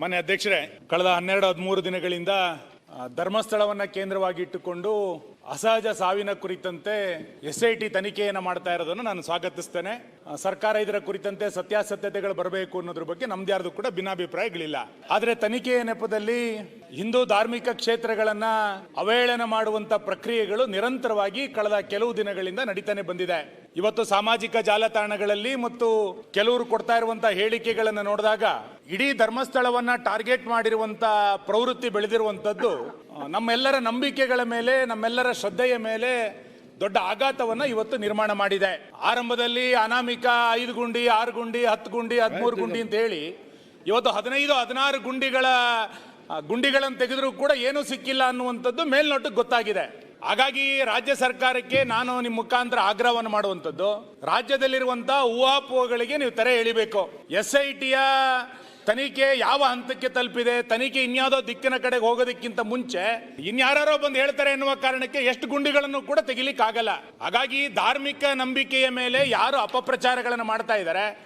ಮಾನ್ಯ ಅಧ್ಯಕ್ಷರೇ, ಕಳೆದ ಹನ್ನೆರಡು ಹದಿಮೂರು ದಿನಗಳಿಂದ ಧರ್ಮಸ್ಥಳವನ್ನ ಕೇಂದ್ರವಾಗಿ ಇಟ್ಟುಕೊಂಡು ಅಸಹಜ ಸಾವಿನ ಕುರಿತಂತೆ ಎಸ್ ಐ ಟಿ ತನಿಖೆಯನ್ನು ಮಾಡ್ತಾ ಇರೋದನ್ನು ನಾನು ಸ್ವಾಗತಿಸ್ತೇನೆ. ಸರ್ಕಾರ ಇದರ ಕುರಿತಂತೆ ಸತ್ಯಾಸತ್ಯತೆಗಳು ಬರಬೇಕು ಅನ್ನೋದ್ರ ಬಗ್ಗೆ ನಮ್ದು ಯಾರ್ದು ಕೂಡ ಭಿನ್ನಾಭಿಪ್ರಾಯಗಳಿಲ್ಲ. ಆದರೆ ತನಿಖೆಯ ನೆಪದಲ್ಲಿ ಹಿಂದೂ ಧಾರ್ಮಿಕ ಕ್ಷೇತ್ರಗಳನ್ನ ಅವಹೇಳನ ಮಾಡುವಂತ ಪ್ರಕ್ರಿಯೆಗಳು ನಿರಂತರವಾಗಿ ಕಳೆದ ಕೆಲವು ದಿನಗಳಿಂದ ನಡೀತಾನೆ ಬಂದಿದೆ. ಇವತ್ತು ಸಾಮಾಜಿಕ ಜಾಲತಾಣಗಳಲ್ಲಿ ಮತ್ತು ಕೆಲವರು ಕೊಡ್ತಾ ಇರುವಂತ ಹೇಳಿಕೆಗಳನ್ನು ನೋಡಿದಾಗ ಇಡೀ ಧರ್ಮಸ್ಥಳವನ್ನ ಟಾರ್ಗೆಟ್ ಮಾಡಿರುವಂತ ಪ್ರವೃತ್ತಿ ಬೆಳೆದಿರುವಂತದ್ದು ನಮ್ಮೆಲ್ಲರ ನಂಬಿಕೆಗಳ ಮೇಲೆ, ನಮ್ಮೆಲ್ಲರ ಶ್ರದ್ಧೆಯ ಮೇಲೆ ದೊಡ್ಡ ಆಘಾತವನ್ನ ಇವತ್ತು ನಿರ್ಮಾಣ ಮಾಡಿದೆ. ಆರಂಭದಲ್ಲಿ ಅನಾಮಿಕ ಐದು ಗುಂಡಿ, ಆರು ಗುಂಡಿ, ಹತ್ತು ಗುಂಡಿ, ಹದಿಮೂರು ಗುಂಡಿ ಅಂತ ಹೇಳಿ, ಇವತ್ತು ಹದಿನೈದು, ಹದಿನಾರು ಗುಂಡಿಗಳ ಗುಂಡಿಗಳನ್ನು ತೆಗೆದರೂ ಕೂಡ ಏನೂ ಸಿಕ್ಕಿಲ್ಲ ಅನ್ನುವಂಥದ್ದು ಮೇಲ್ನೋಟಕ್ಕೆ ಗೊತ್ತಾಗಿದೆ. ಹಾಗಾಗಿ ರಾಜ್ಯ ಸರ್ಕಾರಕ್ಕೆ ನಾನು ನಿಮ್ಮ ಮುಖಾಂತರ ಆಗ್ರಹವನ್ನು ಮಾಡುವಂಥದ್ದು. ರಾಜ್ಯದಲ್ಲಿರುವಂತಹ ಊಹಾಪೋಹಗಳಿಗೆ ನೀವು ತೆರೆ ಎಳಿಬೇಕು. ಎಸ್ ಐ ಟಿಯ ತನಿಖೆ ಯಾವ ಹಂತಕ್ಕೆ ತಲುಪಿದೆ, ತನಿಖೆ ಇನ್ಯಾವುದೋ ದಿಕ್ಕಿನ ಕಡೆಗೆ ಹೋಗೋದಕ್ಕಿಂತ ಮುಂಚೆ ಇನ್ಯಾರೋ ಬಂದು ಹೇಳ್ತಾರೆ ಎನ್ನುವ ಕಾರಣಕ್ಕೆ ಎಷ್ಟು ಗುಂಡಿಗಳನ್ನು ಕೂಡ ತೆಗಿಲಿಕ್ಕಾಗಲ್ಲ. ಹಾಗಾಗಿ ಧಾರ್ಮಿಕ ನಂಬಿಕೆಯ ಮೇಲೆ ಯಾರು ಅಪಪ್ರಚಾರಗಳನ್ನು ಮಾಡ್ತಾ ಇದ್ದಾರೆ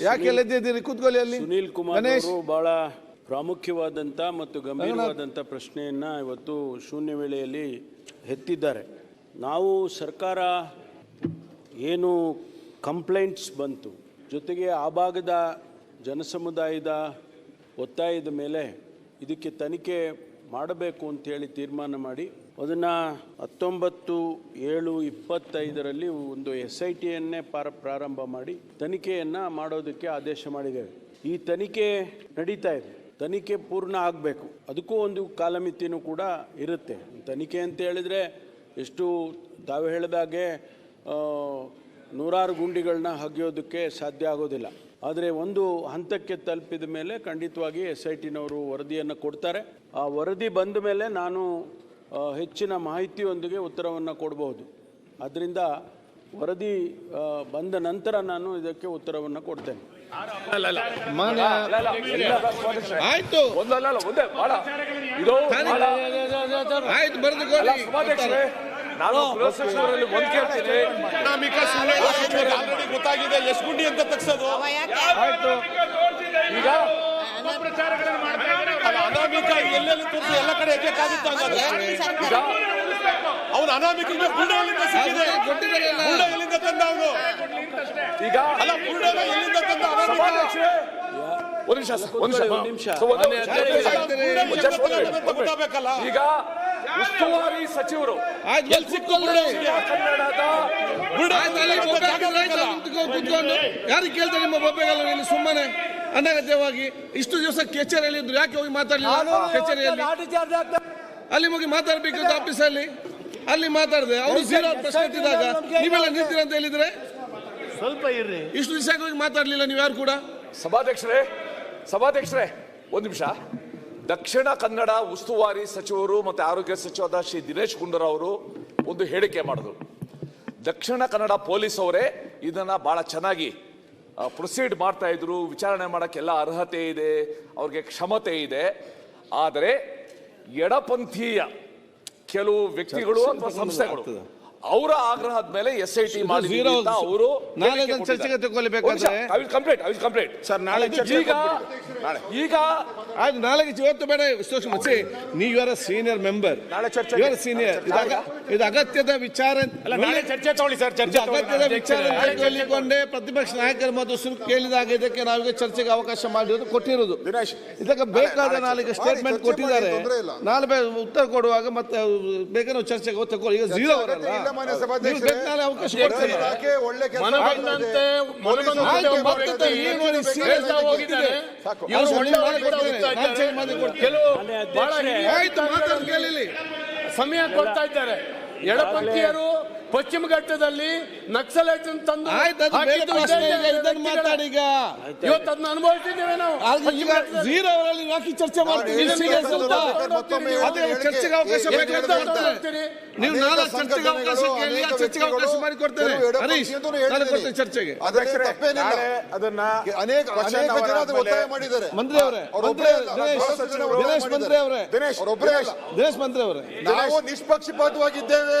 ಯಾಕೆ ಸುನೀಲ್- ಎಲ್ಲಿದ್ದೀರಿ? ಕೂತ್ಕೊಳ್ಳಿ ಅಲ್ಲಿ. ಸುನೀಲ್ ಕುಮಾರ್ ಅವರು ಬಹಳ ಪ್ರಾಮುಖ್ಯವಾದಂಥ ಮತ್ತು ಗಂಭೀರವಾದಂಥ ಪ್ರಶ್ನೆಯನ್ನ ಇವತ್ತು ಶೂನ್ಯ ವೇಳೆಯಲ್ಲಿ ಎತ್ತಿದ್ದಾರೆ. ನಾವು ಸರ್ಕಾರ ಏನು ಕಂಪ್ಲೇಂಟ್ಸ್ ಬಂತು ಜೊತೆಗೆ ಆ ಭಾಗದ ಜನಸಮುದಾಯದ ಒತ್ತಾಯದ ಮೇಲೆ ಇದಕ್ಕೆ ತನಿಖೆ ಮಾಡಬೇಕು ಅಂತೇಳಿ ತೀರ್ಮಾನ ಮಾಡಿ ಅದನ್ನು ಹತ್ತೊಂಬತ್ತು ಏಳು ಇಪ್ಪತ್ತೈದರಲ್ಲಿ ಒಂದು ಎಸ್ ಐ ಟಿಯನ್ನೇ ಪಾರ ಪ್ರಾರಂಭ ಮಾಡಿ ತನಿಖೆಯನ್ನು ಮಾಡೋದಕ್ಕೆ ಆದೇಶ ಮಾಡಿದ್ದೇವೆ. ಈ ತನಿಖೆ ನಡೀತಾ ಇದೆ. ತನಿಖೆ ಪೂರ್ಣ ಆಗಬೇಕು. ಅದಕ್ಕೂ ಒಂದು ಕಾಲಮಿತಿನೂ ಕೂಡ ಇರುತ್ತೆ. ತನಿಖೆ ಅಂತ ಹೇಳಿದರೆ ಎಷ್ಟು ತಾವು ಹೇಳಿದಾಗೆ ನೂರಾರು ಗುಂಡಿಗಳನ್ನ ಹಗಿಯೋದಕ್ಕೆ ಸಾಧ್ಯ ಆಗೋದಿಲ್ಲ. ಆದರೆ ಒಂದು ಹಂತಕ್ಕೆ ತಲುಪಿದ ಮೇಲೆ ಖಂಡಿತವಾಗಿ ಎಸ್ ಐ ಟಿನವರು ವರದಿಯನ್ನು ಕೊಡ್ತಾರೆ. ಆ ವರದಿ ಬಂದ ಮೇಲೆ ನಾನು ಹೆಚ್ಚಿನ ಮಾಹಿತಿಯೊಂದಿಗೆ ಉತ್ತರವನ್ನು ಕೊಡಬಹುದು ಅದರಿಂದ ವರದಿ ಬಂದ ನಂತರ ನಾನು ಇದಕ್ಕೆ ಉತ್ತರವನ್ನು ಕೊಡ್ತೇನೆ ನಾನು ಗೊತ್ತಾಗಿದೆ ಎಷ್ಟು ಗುಂಡಿ ಅಂತ ತಗ್ಸೋದು ಆಯ್ತು ಈಗ ಎಲ್ಲೆಲ್ಲಿ ಎಲ್ಲ ಕಡೆ ಹಂಗಾದ್ರೆ ಅವನು ಎಲ್ಲಿಂದ ಸಿಕ್ಕಿದೆ ತಂದ ಅವನು ಈಗ ಅಲ್ಲ ಗುಂಡ ಎಲ್ಲಿಂದ ತಂದ ಒಂದು ನಿಮಿಷ ಒಂದು ನಿಮಿಷ. ಈಗ ಉಸ್ತುವಾರಿ ಸಚಿವರು ಎಲ್ಲಿ ಸಿಕ್ಕೊಂಡ್ರೆ ಕನ್ನಡದ ಯಾರಿಗೆ ಕೇಳ್ತಾರೆ ನಿಮ್ಮ ಇಲ್ಲಿ ಸುಮ್ಮನೆ. ಅನಗತ್ಯವಾಗಿ ಇಷ್ಟು ದಿವಸ ಕೆಚೇರಿಯಲ್ಲಿ ಇದ್ರು. ಯಾಕೆ ಹೋಗಿ ಮಾತಾಡಲಿಲ್ಲ? ಕಚೇರಿಯಲ್ಲಿ. ಅಲ್ಲಿ ಹೋಗಿ ಮಾತಾಡ್ಬೇಕಿತ್ತು ಆಫೀಸಲ್ಲಿ? ಅಲ್ಲಿ ಮಾತಾಡಿದೆ. ಅವರು ಜೀರೋ ಪ್ರಶ್ನೆ ಎತ್ತಿದಾಗ ನೀವೆಲ್ಲ ನಿಂತೀರ ಅಂತ ಹೇಳಿದ್ರೆ? ಸ್ವಲ್ಪ ಇರ್ರಿ. ಇಷ್ಟು ದಿವಸ ಹೋಗಿ ಮಾತಾಡಲಿಲ್ಲ ನೀವು ಯಾರು ಕೂಡ? ಸಭಾಧ್ಯಕ್ಷರೇ ಸಭಾಧ್ಯಕ್ಷರೇ ಒಂದು ನಿಮಿಷ. ದಕ್ಷಿಣ ಕನ್ನಡ ಉಸ್ತುವಾರಿ ಸಚಿವರು ಮತ್ತು ಆರೋಗ್ಯ ಸಚಿವರಾದ ಶ್ರೀ ದಿನೇಶ್ ಗುಂಡೂರಾವ್ ಅವರು ಒಂದು ಹೇಳಿಕೆ ಮಾಡಿದ್ರು. ದಕ್ಷಿಣ ಕನ್ನಡ ಪೊಲೀಸ್ ಅವರೇ ಇದನ್ನ ಭಾಳ ಚೆನ್ನಾಗಿ ಪ್ರೊಸೀಡ್ ಮಾಡ್ತಾ ಇದ್ರು. ವಿಚಾರಣೆ ಮಾಡೋಕ್ಕೆಲ್ಲ ಅರ್ಹತೆ ಇದೆ. ಅವ್ರಿಗೆ ಕ್ಷಮತೆ ಇದೆ. ಆದರೆ ಎಡಪಂಥೀಯ ಕೆಲವು ವ್ಯಕ್ತಿಗಳು ಅಥವಾ ಸಂಸ್ಥೆಗಳು ಅವರ ಆಗ್ರಹದ ಮೇಲೆ ಎಸ್ ಐ ಟಿ ಅವರು ನಾಳೆ ಚರ್ಚೆಗೆ ತಗೊಳ್ಬೇಕಾದ್ರೆ- I will complete I will complete sir, ನಾಳೆ ಚರ್ಚೆ ಈಗ ಈಗ ಆಯ್ತು ನಾಳೆಗೆ ಇವತ್ತು ಬೇಡ ವಿಶ್ಲೇಷಣೆ ನೀ ನೀವು ಸೀನಿಯರ್ ಮೆಂಬರ್ ನಾಳೆ ಚರ್ಚೆ ಆರ್ ಸೀನಿಯರ್ ಇದು ಅಗತ್ಯದ ವಿಚಾರ ನಾಳೆ ಚರ್ಚೆ ತಗೊಳ್ಳಿ ಸರ್ ಚರ್ಚೆ. ಅಗತ್ಯದ ವಿಚಾರ ತೆಗೆದುಕೊಂಡೇ ಪ್ರತಿಪಕ್ಷ ನಾಯಕರ ಮತ್ತು ಸುರು ಕೇಳಿದಾಗ ಇದಕ್ಕೆ ನಾವೀಗ ಚರ್ಚೆಗೆ ಅವಕಾಶ ಮಾಡಿರೋದು ಕೊಟ್ಟಿರೋದು. ಇದಕ್ಕೆ ಬೇಕಾದ ನಾಳೆಗೆ ಸ್ಟೇಟ್ಮೆಂಟ್ ಕೊಟ್ಟಿದ್ದಾರೆ. ನಾಳೆ ಉತ್ತರ ಕೊಡುವಾಗ ಮತ್ತೆ ಬೇಕಾದ್ರೂ ಚರ್ಚೆಗೆ ತಗೊಳ್ಳಿ ಈಗ ಜೀರೋ ಅವರಲ್ಲ. ಅವಕಾಶ. ಇವ್ರು ಅವ್ರು ಒಳ್ಳೆ. ಕೆಲವು ಬಹಳ ಸಮಯ ಕೊಡ್ತಾ ಇದ್ದಾರೆ. ಎಡಪಂಥೀಯರು ಪಶ್ಚಿಮ ಘಟ್ಟದಲ್ಲಿ ನಕ್ಸಲೈಟ್ ತಂದು ಇವತ್ತು ಅದನ್ನ ಅನುಭವಿಸಿದ್ದೇವೆ ನಾವು. ಝೀರೋ ಅವರಲ್ಲಿ ಯಾಕೆ ಚರ್ಚೆ ಮಾಡ್ತೀವಿ. ಚರ್ಚೆಗೆ ಅವಕಾಶ. ನೀವು ನಾಳೆ ಚರ್ಚೆಗೆ ಅವಕಾಶ ಕೇಳಿ ಚರ್ಚೆಗೆ ಅವಕಾಶ ಮಾಡಿ ಕೊಡ್ತೇನೆ ಹರೀಶ್ ನಾನು ಕೊಡ್ತೇನೆ ಚರ್ಚೆಗೆ. ಅದನ್ನ ಅನೇಕ ಅನೇಕ ಜನ ಒತ್ತಾಯ ಮಾಡಿದ್ದಾರೆ. ಮಂತ್ರಿ ಅವರೇ ಮಂತ್ರಿ ದಿನೇಶ್ ಮಂತ್ರಿ. ಅವರೇ. ದಿನೇಶ್ ಮಂತ್ರಿ ಅವರೇ. ನಾವು ನಿಷ್ಪಕ್ಷಪಾತವಾಗಿದ್ದೇವೆ.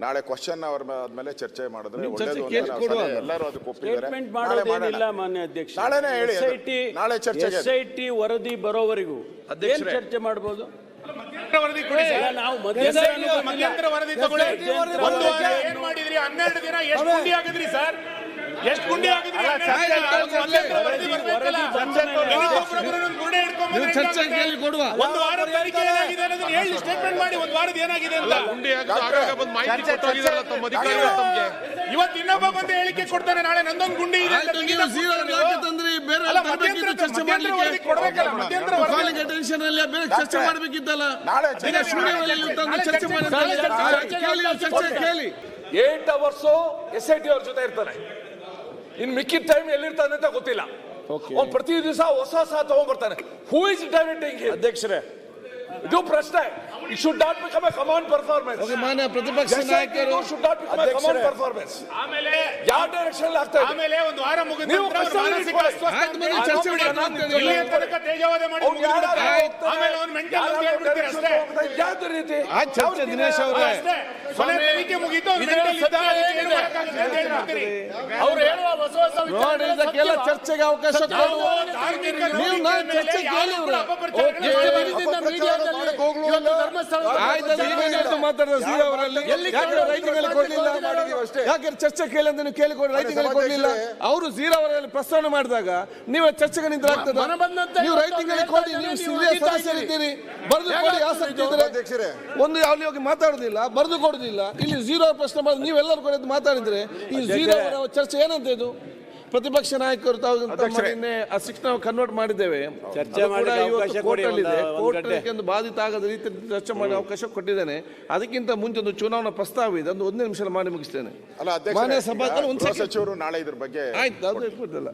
ನಾಳೆ ಕ್ವಶನ್ ಅವ್ರ ಆದ್ಮೇಲೆ ಚರ್ಚೆ ಮಾಡಿದ್ರೆ ಒಳ್ಳೆ ಒಳ್ಳೇದು ಚರ್ಚೆ ಅಂತ ಕೇಳಿ ನಾವು ಸಲಹೆ- ಎಲ್ಲರೂ ಅದಕ್ಕೆ ಒಪ್ಪಿದ್ದಾರೆ. ಸ್ಟೇಟ್ಮೆಂಟ್ ನಾಳೆ ಮಾಡೋದೇನಿಲ್ಲ ಮಾಡೋಣ. ಮಾನ್ಯ ಅಧ್ಯಕ್ಷ ನಾಳೆನೇ ಹೇಳಿ ಅದು. SIT ನಾಳೆ ಚರ್ಚೆಗೆ. ಎಸ್ ಐ ಟಿ ವರದಿ ಬರೋವರೆಗೂ. ಏನ್ ಚರ್ಚೆ ಮಾಡ್ಬೋದು? ಮಧ್ಯಂತರ ವರದಿ ಕೊಡಿ ಸರ್. ಅಲ್ಲ, ನಾವು ಮಧ್ಯಂತರ ವರದಿ ತಗೊಳ್ಳಿ. ಒಂದು ವಾರ ವರದಿ ಏನ್ ಮಾಡಿದ್ರಿ? ಹನ್ನೆರಡು ದಿನ ಎಷ್ಟು ಗುಂಡಿ ಆಗಿದ್ರಿ ಸರ್? ಎಷ್ಟು ಗುಂಡಿ ಒಂದು ಕೊಡುವ? ವಾರ ತನಿಖೆ ಏನಾಗಿದೆ ಅನ್ನೋದನ್ನ ಹೇಳಿ ಸ್ಟೇಟ್ಮೆಂಟ್ ಮಾಡಿ ಒಂದು ವಾರದ ಏನಾಗಿದೆ ಅಂತ. ಇವತ್ತು ಇನ್ನೊಬ್ಬ ಬಂದು ಹೇಳಿಕೆ ಕೊಡ್ತಾನೆ ನಾಳೆ ನಂದೊಂದು ಗುಂಡಿ ಇದೆ ತಂದ್ರಿ ಬೇರೆ ತರಬೇಕಿತ್ತು ಚರ್ಚೆ ಮಾಡ್ಲಿಕ್ಕೆ. ಕೊಡ್ಬೇಕಲ್ಲ ಅಟೆನ್ಷನ್ ಅಲ್ಲಿ ಬೇರೆ ಚರ್ಚೆ ಮಾಡ್ಬೇಕಿತ್ತಲ್ಲ? ನಾಳೆ ಈಗ ಸ್ಟುಡಿಯೋದಲ್ಲಿ ತಂದು ಚರ್ಚೆ ಮಾಡಿ ಕೇಳಿ ಚರ್ಚೆ ಕೇಳಿ eight hours S I T ಅವ್ರ ಜೊತೆ ಇರ್ತಾನೆ ಇನ್ ಮಿಕ್ಕಿದ ಟೈಮ್ ಎಲ್ಲಿರ್ತಾನೆ ಅಂತ ಗೊತ್ತಿಲ್ಲ. ಅವ್ನು ಪ್ರತಿ ದಿವಸ ಹೊಸ ಹೊಸ ತಗೊಂಡ್ಬರ್ತಾನೆ. ಹೂ ಇಸ್ ಡೈರೆಕ್ಟಿಂಗ್ ಅಧ್ಯಕ್ಷರೇ. ಇದು ಪ್ರಶ್ನೆ. It should not become a command performance okay ಮಾನ್ಯ ಪ್ರತಿಪಕ್ಷ ನಾಯಕರು. Should not become a command performance ಆಮೇಲೆ ಯಾವ ಡೈರೆಕ್ಷನ್ ಆಗ್ತಾ ಇದೆ? ಆಮೇಲೆ ಒಂದು ವಾರ ಮುಗಿದ ನೀವು ನಂತರ ಅವ್ರ ಮಾನಸಿಕ ಅಸ್ವಸ್ಥತೆ ಚರ್ಚೆ ಮಾಡಿ ಇಲ್ಲಿ ತನಕ ತೇಜವಾದ ಮಾಡಿ? ಆಮೇಲೆ ಅವನು ಮೆಂಟಲ್ ಅಂತ ಹೇಳ್ಬಿಡ್ತಾರೆ ಅಷ್ಟೇ. ಯಾವ ರೀತಿ? ಆ ಚರ್ಚೆ ದಿನೇಶ್ ಅವರೇ. ಅಷ್ಟೇ. ಕೊನೆ ತನಿಖೆ ಮುಗೀತು. ಅವ್ರು ಹೇಳುವ ಹೊಸ ಹೊಸ ನೋಡಿ ಇದಕ್ಕೆಲ್ಲ ಚರ್ಚೆಗೆ ಅವಕಾಶ ನೀವು ನಾನು ಚರ್ಚೆ ಧರ್ಮಸ್ಥಳ ಮಾತಾಡಿದ ಅವರಲ್ಲಿ ಯಾಕೆ ರೈತರಿಗೆ ಕೊಡ್ಲಿಲ್ಲ ಯಾಕೆ ಚರ್ಚೆ ಕೇಳಿ ಅಂತ ನೀವು ಕೇಳಿಕೊಡಿ ರೈತರಿಗೆ ಕೊಡ್ಲಿಲ್ಲ? ಅವರು ಝೀರೋ ಅವರಲ್ಲಿ ಪ್ರಸ್ತಾವನೆ ಮಾಡಿದಾಗ ನೀವು ಚರ್ಚೆಗೆ ನಿಂತಾಗ್ತದ ನೀವು ರೈತರಿಗೆ ಕೊಡಿ ನೀವು ಸದಸ್ಯರಿದ್ದೀರಿ ಬರೆದು ಕೊಡಿ ಆಸಕ್ತಿ ಇದ್ರೆ ಒಂದು ಅಲ್ಲಿ ಹೋಗಿ ಮಾತಾಡುದಿಲ್ಲ ಬರೆದು ಕೊಡುದಿಲ್ಲ. ಇಲ್ಲಿ ಜೀರೋ ಪ್ರಶ್ನೆ ಮಾಡಿ ನೀವೆಲ್ಲರೂ ಕೂಡ ಮಾತಾಡಿದ್ರೆ ಈ ಅವರ ಚರ್ಚೆ ಏನಂತ ಇದು? ಪ್ರತಿಪಕ್ಷ ನಾಯಕರು ತಾವು ತಮ್ಮ ನಿನ್ನೆ ಆ ಶಿಕ್ಷಣ ಕನ್ವರ್ಟ್ ಮಾಡಿದ್ದೇವೆ. ಚರ್ಚೆ ಕೂಡ ಇವತ್ತು ಕೋರ್ಟ್ ಬಾಧಿತ ಆಗದ ರೀತಿ ಚರ್ಚೆ ಮಾಡಿ ಅವಕಾಶ ಕೊಟ್ಟಿದ್ದೇನೆ. ಅದಕ್ಕಿಂತ ಮುಂಚೆ ಒಂದು ಚುನಾವಣಾ ಪ್ರಸ್ತಾವ ಇದೆ. ಒಂದು ಒಂದೇ ನಿಮಿಷ ಮಾಡಿ ಮುಗಿಸ್ತೇನೆ. ಅಲ್ಲ ಮಾನ್ಯ ಸಚಿವರು ನಾಳೆ ಇದ್ರ ಬಗ್ಗೆ ಆಯ್ತು ಅದು ಇಟ್ಬಿಡ್ತಲ್ಲ